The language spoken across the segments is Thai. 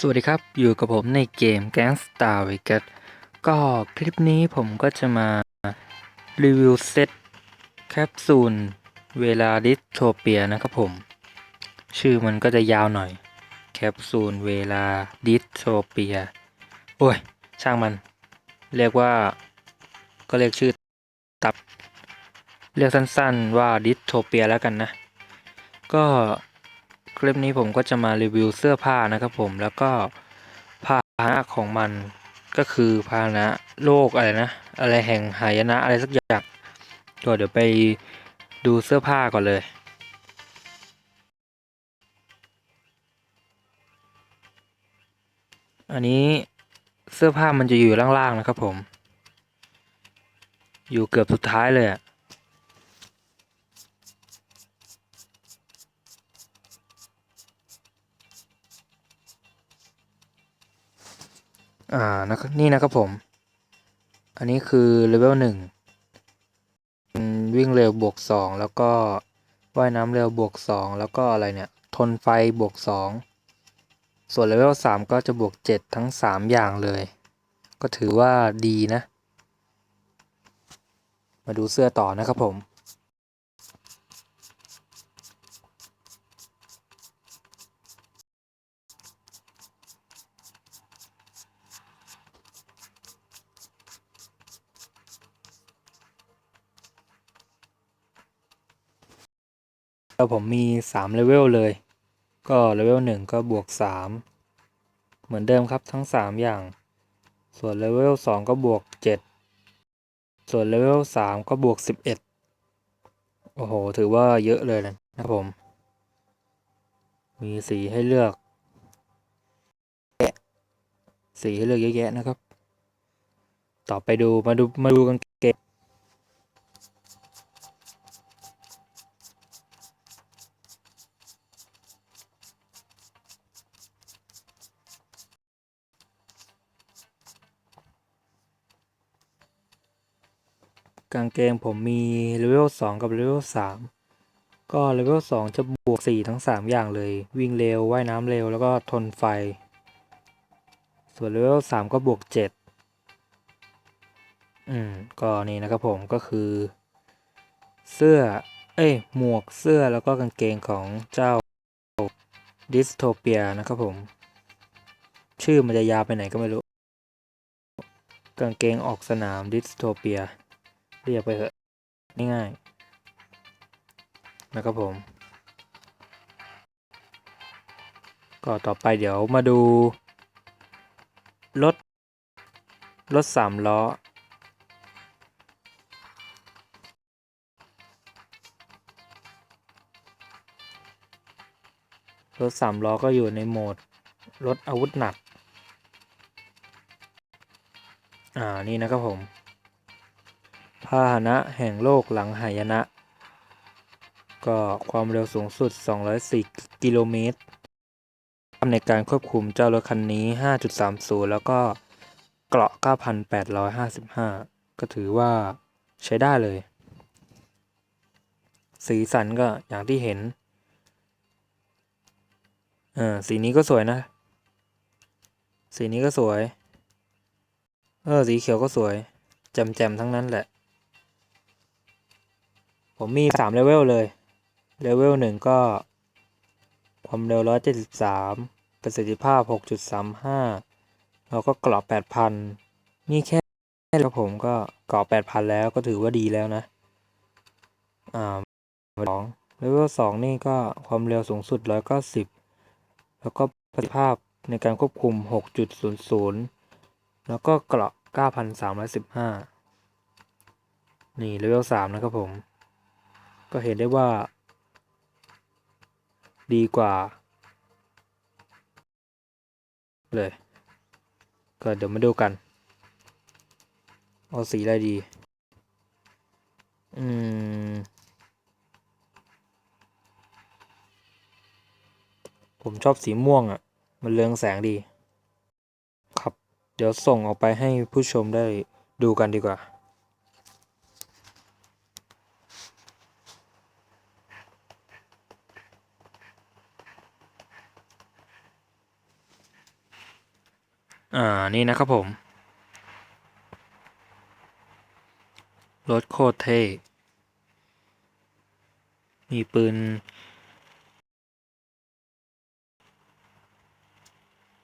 สวัสดีครับ อยู่กับผมในเกม Gangstar Vegas ก็คลิปนี้ผมก็จะมา รีวิวเซตแคปซูลเวลาดิสโทเปียนะครับผม ชื่อมันก็จะยาวหน่อย แคปซูลเวลาดิสโทเปีย โอ้ย ช่างมัน เรียกว่า ก็เรียกชื่อตับ เรียกสั้นๆว่าดิสโทเปียแล้วกันนะ ก็ คลิปนี้ผมก็จะมารีวิวเสื้อผ้านะครับผมแล้วก็พาหนะของมันก็คือพาหนะโลกอะไรนะ อะไรแห่งหายนะอะไรสักอย่างก็เดี๋ยวไปดูเสื้อผ้าก่อนเลยอันนี้เสื้อผ้ามันจะอยู่ล่างๆนะครับผม อยู่เกือบสุดท้ายเลยอะ อ่านะนี่นะครับผม อันนี้คือเลเวลหนึ่งวิ่งเร็วบวกสองแล้วก็ว่ายน้ำเร็วบวกสองแล้วก็อะไรเนี่ยทนไฟบวกสองส่วนเลเวลสามก็จะบวกเจ็ดทั้งสามอย่างเลย ก็ถือว่าดีนะ มาดูเสื้อต่อนะครับผม แล้วผมมี3เลเวลเลย ก็เลเวล1ก็บวก 3 เหมือนเดิมครับทั้ง 3 อย่าง ส่วนเลเวล2ก็บวก 7 ส่วนเลเวล3ก็บวก 11 โอ้โห ถือว่าเยอะเลยนะครับผม มีสีให้เลือกแยะสีให้เลือกเยอะแยะนะครับ ต่อไปดูมาดูมาดูกางเกง กางเกงผมมีเลเวล2กับเลเวล3ก็เลเวล2จะบวก 4 ทั้ง 3 อย่างเลย วิ่งเร็วว่ายน้ำเร็วแล้วก็ทนไฟ ส่วนเลเวล3ก็บวก 7 อืม ก็นี่นะครับผมก็คือ เสื้อ เอ้ย หมวกเสื้อแล้วก็กางเกงของเจ้าดิสโทเปียนะครับผม ชื่อมันจะยาวไปไหนก็ไม่รู้ กางเกงออกสนามดิสโทเปีย เรียกไปเถอะง่ายๆนะครับผม ก็ต่อไปเดี๋ยวมาดู รถ รถสามล้อ รถสามล้อก็อยู่ในโหมด รถอาวุธหนัก อ่า นี่นะครับผม พาหนะแห่งโลกหลังหายนะ ก็ความเร็วสูงสุด 204 กิโลเมตรในการควบคุมเจ้ารถคันนี้ 5.30 แล้วก็เกราะ 9,855 ก็ถือว่าใช้ได้เลย สีสันก็อย่างที่เห็นเออสีนี้ก็สวยนะ สีนี้ก็สวย เออ สีเขียวก็สวย แจ่มๆ ทั้งนั้นแหละ ผมมีสามเลเวลเลย เลเวลหนึ่งก็ ความเร็วร้อยเจ็ดสิบสามประสิทธิภาพหกจุดสามห้าแล้วก็กรอบแปดพันนี่แค่ครับผมก็กรอบแปดพันแล้วก็ถือว่าดีแล้วนะ อ่าสองเลเวลสองนี่ก็ความเร็วสูงสุดร้อยเก้าสิบแล้วก็ประสิทธิภาพในการควบคุมหกจุดศูนย์ศูนย์แล้วก็เกราะเก้าพันสามร้อยสิบห้านี่เลเวลสามนะครับผม ก็เห็นได้ว่า ดีกว่า เลย ก็เดี๋ยวมาดูกัน เอาสีอะไรดี อืม ผมชอบสีม่วงอะ่ะ มันเรืองแสงดี ครับ เดี๋ยวส่งออกไปให้ผู้ชมได้ดูกันดีกว่า อ่า นี่นะครับผม รถโคตรเท่มีปืน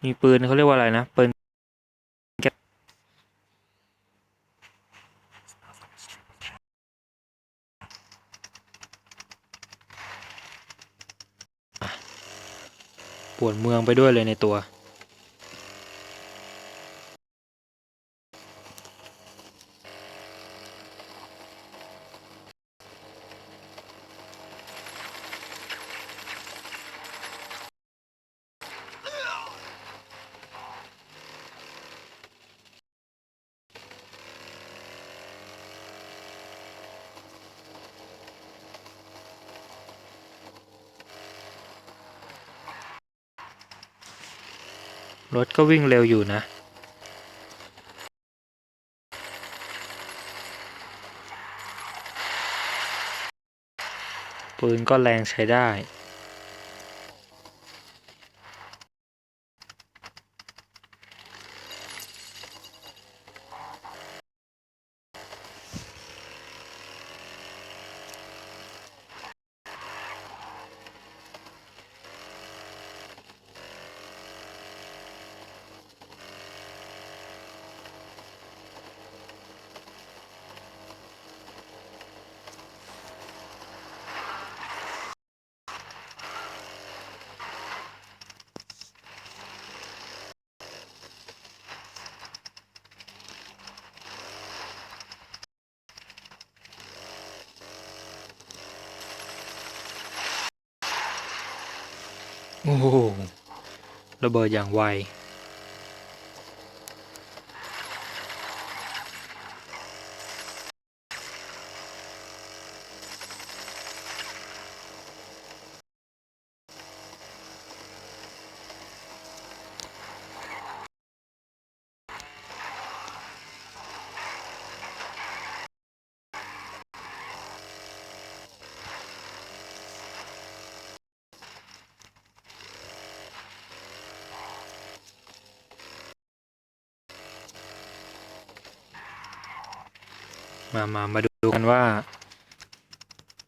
มีปืนเขาเรียกว่าอะไรนะ ปืนแก๊ปอะปวดเมืองไปด้วยเลยในตัว รถก็วิ่งเร็วอยู่นะ ปืนก็แรงใช้ได้ โอ้โหระเบิดอย่างไว มามามาดูกันว่า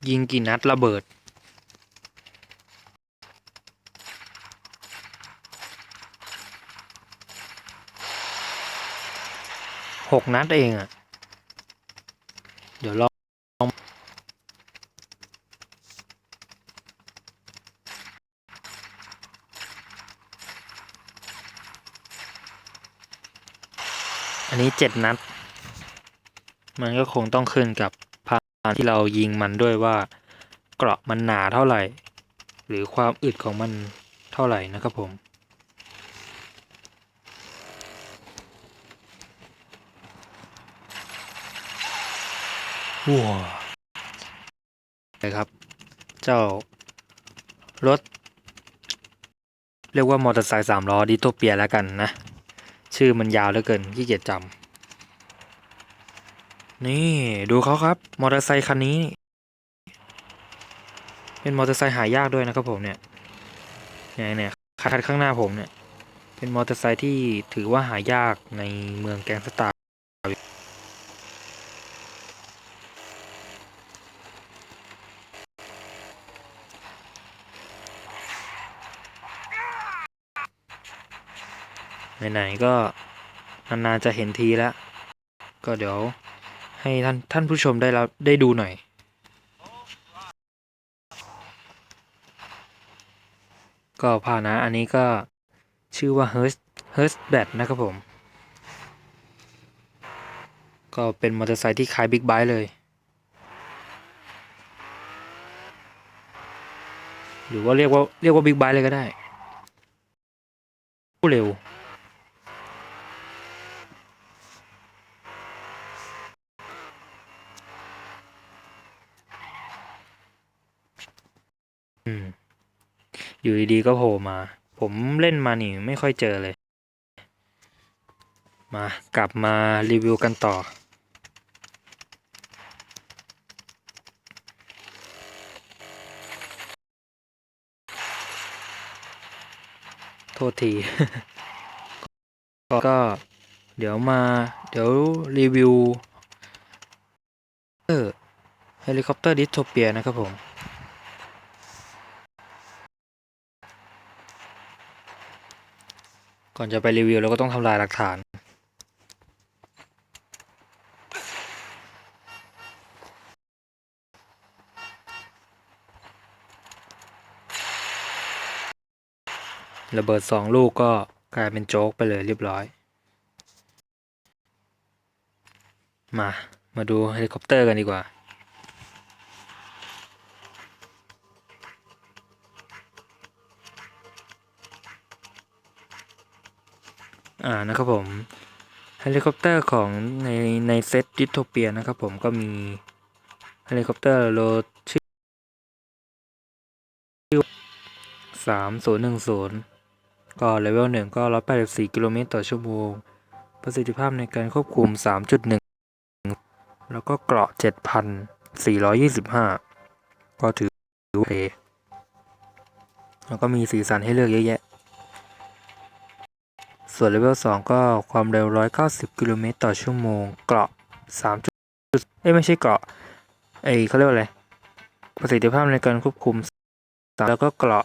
ยิงกี่นัดระเบิด หกนัดเองอะ่ะ เดี๋ยวลองอันนี้เจ็ดนัด มันก็คงต้องขึ้นกับพานที่เรายิงมันด้วยว่าเกราะมันหนาเท่าไหร่ หรือความอึดของมันเท่าไหร่นะครับผมว้าวเลยครับ เจ้ารถ เรียกว่ามอเตอร์ไซค์สามล้อดิโทเปียแล้วกันนะ ชื่อมันยาวเหลือเกินขี้เกียจจำ นี่ดูเขาครับ มอเตอร์ไซคันนี้ เป็นมอเตอร์ไซค์หายากด้วยนะครับผมเนี่ยเนี่ยเนี่ยคันข้างหน้าผมเนี่ย เป็นมอเตอร์ไซค์ที่ถือว่าหายากในเมืองแกงสตาร์ไหนๆก็นานๆจะเห็นทีแล้ว ก็เดี๋ยว ให้ท่านท่านผู้ชมได้รับได้ดูหน่อย ก็พานะอันนี้ก็ชื่อว่า h e r s h e r s b a t นะครับผม ก็เป็นมอเตอร์ไซค์ที่คล้ายบิ๊กไบค์เลย หรือว่าเรียกว่าเรียกว่าบิ๊กไบค์เลยก็ได้เร็ว อยู่ดีๆก็โผล่มา ผมเล่นมานี่ไม่ค่อยเจอเลย มากลับมารีวิวกันต่อ โทษทีก็เดี๋ยวมาเดี๋ยวรีวิวเออเฮลิคอปเตอร์ดิสโทเปียนะครับผม ก่อนจะไปรีวิวเราก็ต้องทำลายหลักฐาน ระเบิดสองลูกก็กลายเป็นโจ๊กไปเลยเรียบร้อย มา มาดูเฮลิคอปเตอร์กันดีกว่า อ่านะครับผมเฮลิคอปเตอร์ของในในเซตดิโทเปียนะครับผมก็มีเฮลิคอปเตอร์โรชื่อสามศูนย์หนึ่งศูนย์ก็เลเวลหนึ่งก็ร้อยแปดสิบสี่กิโลเมตรต่อชั่วโมง ประสิทธิภาพในการควบคุมสามจุดหนึ่งแล้วก็เกราะเจ็ดพันสี่ร้อยยี่สิบห้าก็ถือโอเคแล้วก็มีสีสันให้เลือกเยอะแยะ ส่วนเลเวล2ก็ความเร็ว 190 กิโลเมตรต่อชั่วโมง เกราะ3จุดเอ้ไม่ใช่เกราะเอ้เขาเรียกว่าอะไร ประสิทธิภาพในการควบคุม แล้วก็เกราะ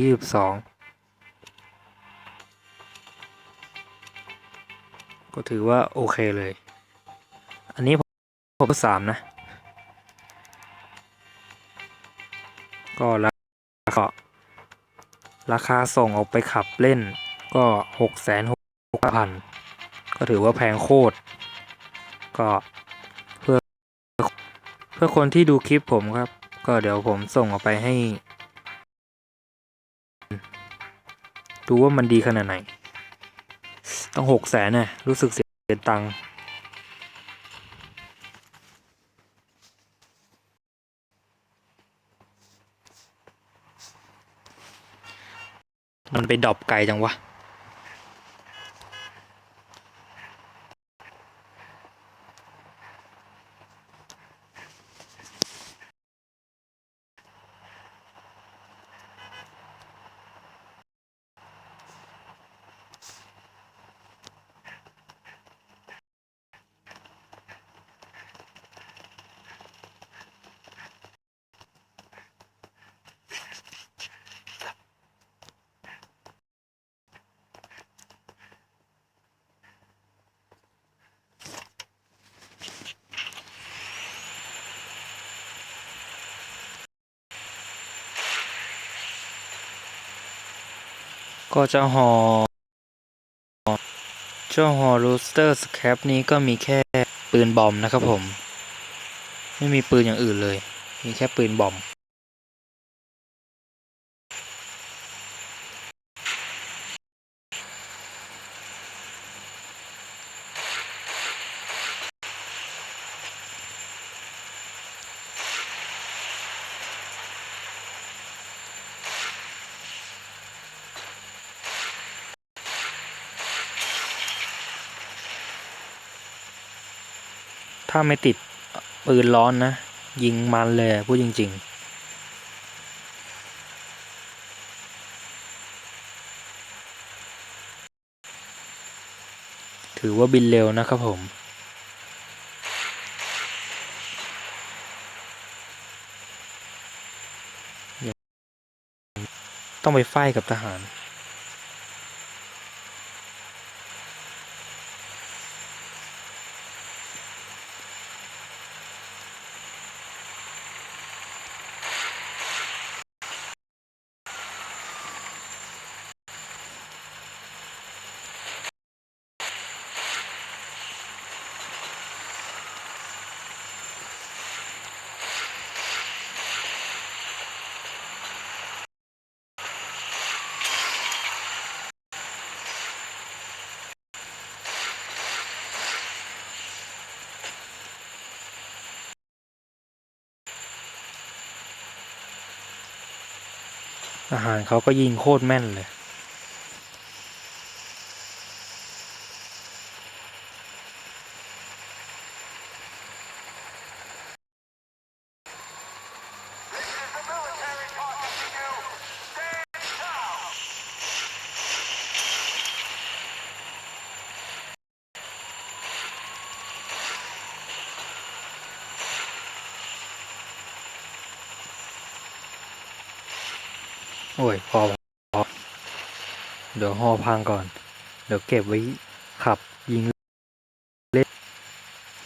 7,722 ก็ถือว่าโอเคเลย อันนี้ผมก็สามนะ ก็ราคาราคาส่งออกไปขับเล่น ก็หกแสนหกพันก็ถือว่าแพงโคตร ก็เพื่อเพื่อคนที่ดูคลิปผมครับ ก็เดี๋ยวผมส่งออกไปให้ ดูว่ามันดีขนาดไหน ต้องหกแสนน่ะรู้สึกเสียตังค์มันไปดอปไกลจังวะ ก็เจ้าฮอเจ้าหอรูสเตอร์สแคปนี้ก็มีแค่ปืนบอมนะครับผม ไม่มีปืนอย่างอื่นเลย มีแค่ปืนบอม ถ้าไม่ติดปืนร้อนนะ ยิงมันเลยพูดจริง ๆถือว่าบินเร็วนะครับผม ต้องไปไฟกับทหาร อาหารเขาก็ยิงโคตรแม่นเลย โอ้ยพอพอเดี๋ยวหอพังก่อน เดี๋ยวเก็บไว้ขับยิงเล่น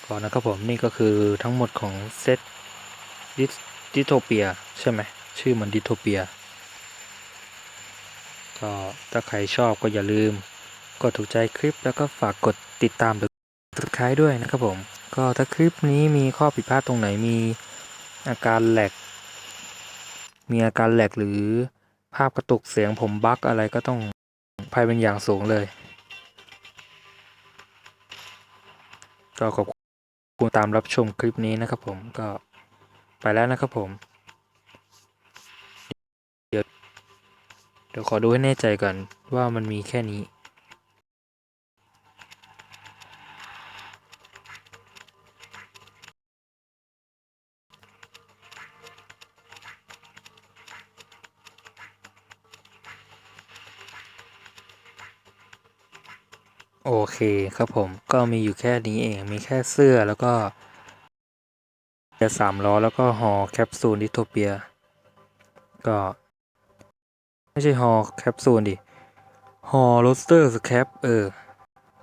ก่อนนะครับผมนี่ก็คือทั้งหมดของเซตดิดิโทเปียใช่ไหมชื่อมันดิโทเปียก็ถ้าใครชอบก็อย่าลืม กดถูกใจคลิปแล้วก็ฝากกดติดตามหรือ subscribe ด้วยนะครับผม ก็ถ้าคลิปนี้มีข้อผิดพลาดตรงไหนมีอาการแหลก มีอาการแหลกหรือ ภาพกระตุกเสียงผมบั๊กอะไรก็ต้องภัยเป็นอย่างสูงเลย ก็ขอบคุณตามรับชมคลิปนี้นะครับผมก็ไปแล้วนะครับผม เดี๋ยวเดี๋ยวขอดูให้แน่ใจก่อนว่ามันมีแค่นี้ โอเคครับผมก็มีอยู่แค่นี้เองมีแค่เสื้อแล้วก็เรือสามล้อแล้วก็ฮอแคปซูลดิโทเปีย ก็ ไม่ใช่ฮอแคปซูลดิฮอโรสเตอร์สแคปเออ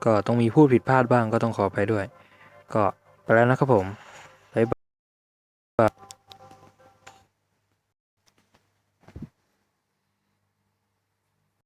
ก็ต้องมีพูดผิดพลาดบ้างก็ต้องขอไปด้วย ก็ไปแล้วนะครับผม